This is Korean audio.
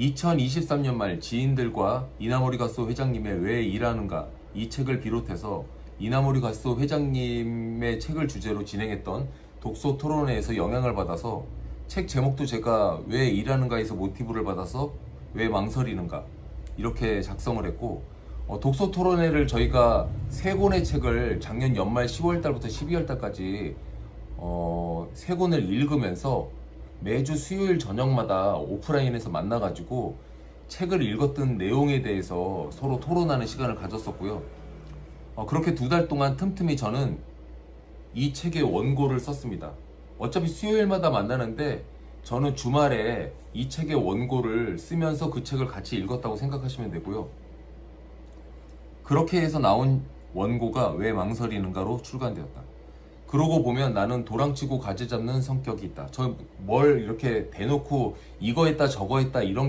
2023년 말 지인들과 이나모리 가스 회장님의 왜 일하는가 이 책을 비롯해서 이나모리 가스 회장님의 책을 주제로 진행했던 독서 토론회에서 영향을 받아서 책 제목도 제가 왜 일하는가에서 모티브를 받아서 왜 망설이는가 이렇게 작성을 했고 어, 독서 토론회를 저희가 세 권의 책을 작년 연말 10월 달부터 12월 달까지 어, 세 권을 읽으면서 매주 수요일 저녁마다 오프라인에서 만나가지고 책을 읽었던 내용에 대해서 서로 토론하는 시간을 가졌었고요. 어, 그렇게 두 달 동안 틈틈이 저는 이 책의 원고를 썼습니다. 어차피 수요일마다 만나는데 저는 주말에 이 책의 원고를 쓰면서 그 책을 같이 읽었다고 생각하시면 되고요. 그렇게 해서 나온 원고가 왜 망설이는가로 출간되었다. 그러고 보면 나는 도랑치고 가지 잡는 성격이 있다. 저 뭘 이렇게 대놓고 이거 했다 저거 했다 이런